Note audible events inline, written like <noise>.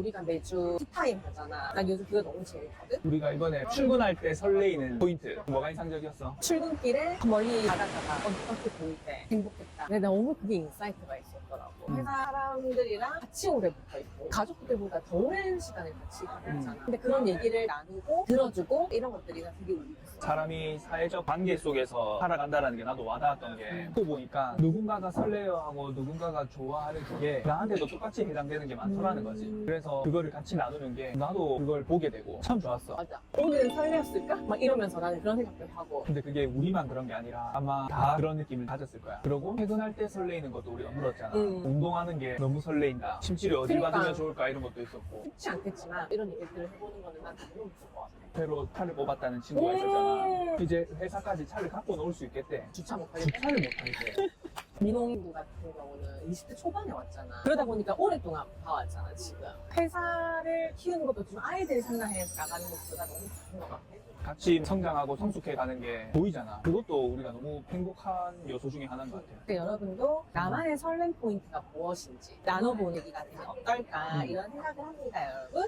우리가 매주 티타임 하잖아. 난 요즘 그게 너무 재밌거든? 우리가 이번에 출근할 때 설레이는 포인트 뭐가 인상적이었어? 출근길에 멀리 바닷가가 어떻게 보일 때 행복했다. 근데 너무 그게 인사이트가 있었더라고. 음. 회사 사람들이랑 같이 오래 붙어 있고 가족들보다 더 오랜 시간을 같이 보냈잖아. 음. 근데 그런 얘기를 나누고 들어주고 이런 것들이 나 되게 울렸어. 사람이 사회적 관계 속에서 살아간다는 게 나도 와닿았던 게또 보니까 누군가가 설레어하고 누군가가 좋아하는 그게 나한테도 똑같이 해당되는 게 많더라는 거지 음. 그래서 그거를 같이 나누는 게 나도 그걸 보게 되고 참 좋았어 맞아. 오늘은 설레었을까? 막 이러면서 나는 그런 생각도 하고. 근데 그게 우리만 그런 게 아니라 아마 다 그런 느낌을 가졌을 거야 그리고 퇴근할 때 설레이는 것도 우리가 물었잖아 음. 운동하는 게 너무 설레인다 침치료 어디 그러니까. 받으면 좋을까 이런 것도 있었고 쉽지 않겠지만 이런 얘기들을 해보는 거는 난 너무 좋을 것 같아. 새로 차를 뽑았다는 친구가 있었잖아 음. 이제 회사까지 차를 갖고 놓을 수 있겠대 주차 못하게 돼. 주차를 못하겠대 <laughs> 민홍인구 같은 경우는 20대 초반에 왔잖아. 그러다 보니까 오랫동안 봐왔잖아, 지금. 회사 를 키우는 것도 좀 아이들 생각해 나가는 것보다 너무 좋은 것 같아. 같이 성장하고 성숙해 가는 게 보이잖아. 그것도 우리가 너무 행복한 요소 중에 하나인 것 같아요. 그러니까 여러분도 나만의 설렘 포인트가 무엇인지 나눠보는 되면 어떨까 음. 이런 생각을 합니다, 여러분.